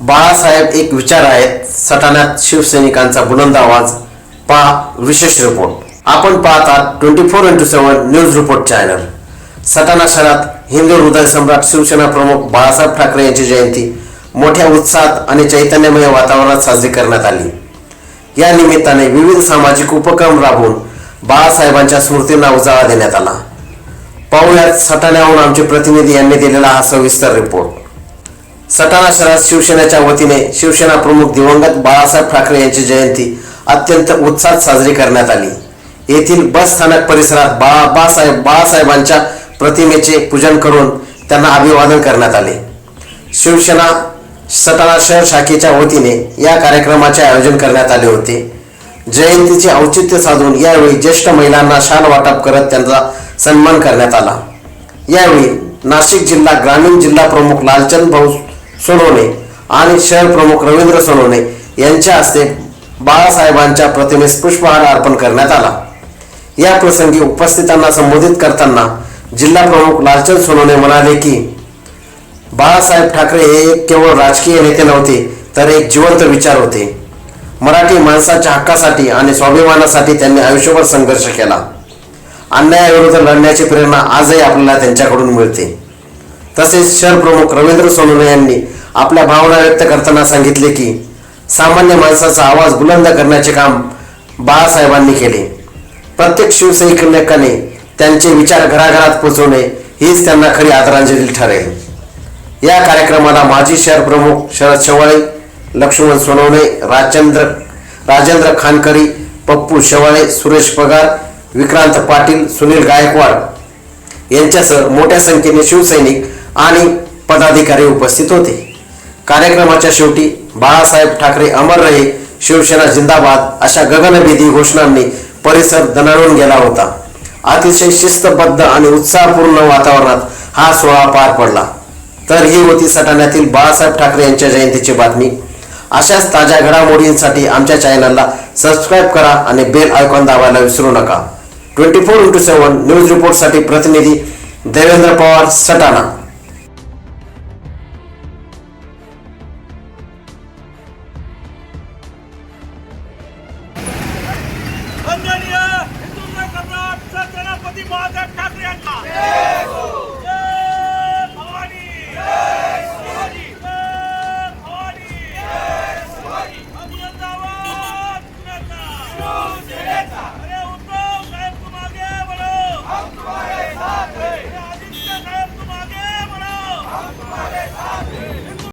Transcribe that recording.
बाळासाहेब एक विचार आहेत. सटाण्यात शिवसैनिकांचा बुलंद आवाज. पहा विशेष रिपोर्ट आपण पाहतात twenty four into seven news report channel Satana शहरात हिंदू हृदय सम्राट शिवसेना प्रमुख बाळासाहेब ठाकरे यांची जयंती. मोठ्या उत्साहात आणि चैतन्यमय वातावरणात साजरी करण्यात आली. या निमित्ताने विविध सामाजिक उपक्रम राबवून बाळासाहेबांच्या स्मृतींना उजाळा देण्यात आला. पाहुयात सटाण्याहून आमचे प्रतिनिधी यांनी दिलेला हा सविस्तर रिपोर्ट सटाणा शहरात शिवसेनेच्या वतीने शिवसेना प्रमुख दिवंगत बाळासाहेब ठाकरे यांची जयंती अत्यंत उत्साहात साजरी करण्यात आली. येथील बस स्थानक परिसरात बाळा बाळासाहेब बाळासाहेबांच्या प्रतिमेचे पूजन करून त्यांना अभिवादन करण्यात आले. शिवसेना सटाणा शहर शाखेच्या वतीने या कार्यक्रमाचे आयोजन करण्यात आले होते. जयंतीचे औचित्य साधून यावेळी ज्येष्ठ महिलांना शाल वाटप करत त्यांचा सन्मान करण्यात आला. यावेळी नाशिक जिल्हा ग्रामीण जिल्हा प्रमुख लालचंद भाऊ सोनवणे आणि शहर प्रमुख रवींद्र सोनवणे यांच्या हस्ते बाळासाहेबांच्या प्रतिमेस पुष्पहार अर्पण करण्यात आला. या प्रसंगी उपस्थितांना संबोधित करताना जिल्हा प्रमुख लालचंद सोनवणे म्हणाले की बाळासाहेब ठाकरे हे एक केवळ राजकीय नेते नव्हते तर एक जिवंत विचार होते. मराठी माणसाच्या हक्कासाठी आणि स्वाभिमानासाठी त्यांनी आयुष्यभर संघर्ष केला. अन्यायाविरुद्ध लढण्याची प्रेरणा आजही आपल्याला त्यांच्याकडून मिळते. तसेच शहर प्रमुख रवींद्र सोनवणे यांनी आपल्या भावना व्यक्त करताना सांगितले की सामान्य माणसाचा आवाज बुलंद करण्याचे काम बाळासाहेबांनी केले. प्रत्येक शिवसैनिकाने त्यांचे विचार घराघरात पोहोचवणे हीच त्यांना खरी आदरांजली ठरेल. या कार्यक्रमाला माजी शहर प्रमुख शरद शेवाळे लक्ष्मण सोनवणे राजेंद्र राजेंद्र खानकरी पप्पू शेवाळे सुरेश पगार विक्रांत पाटील सुनील गायकवाड यांच्यासह मोठ्या संख्येने शिवसैनिक आणि पदाधिकारी उपस्थित होते. कार्यक्रमाच्या शेवटी बाळासाहेब ठाकरे अमर रहे शिवसेना जिंदाबाद अशा गगनभेदी घोषणांनी परिसर दणाणून गेला होता. अतिशय शिस्तबद्ध आणि उत्साहपूर्ण वातावरणात हा सोहळा पार पडला. तर ही होती सटाण्यातील बाळासाहेब ठाकरे यांच्या जयंतीची बातमी. अशाच ताज्या घडामोडींसाठी आमच्या चॅनलला सबस्क्राईब करा आणि बेल आयकॉन दाबायला विसरू नका. Twenty four into seven news रिपोर्टसाठी प्रतिनिधी देवेंद्र पवार सटाणा. वंदनीय हिंदू सम्राट छत्रपती बाळासाहेब ठाकरे यांना.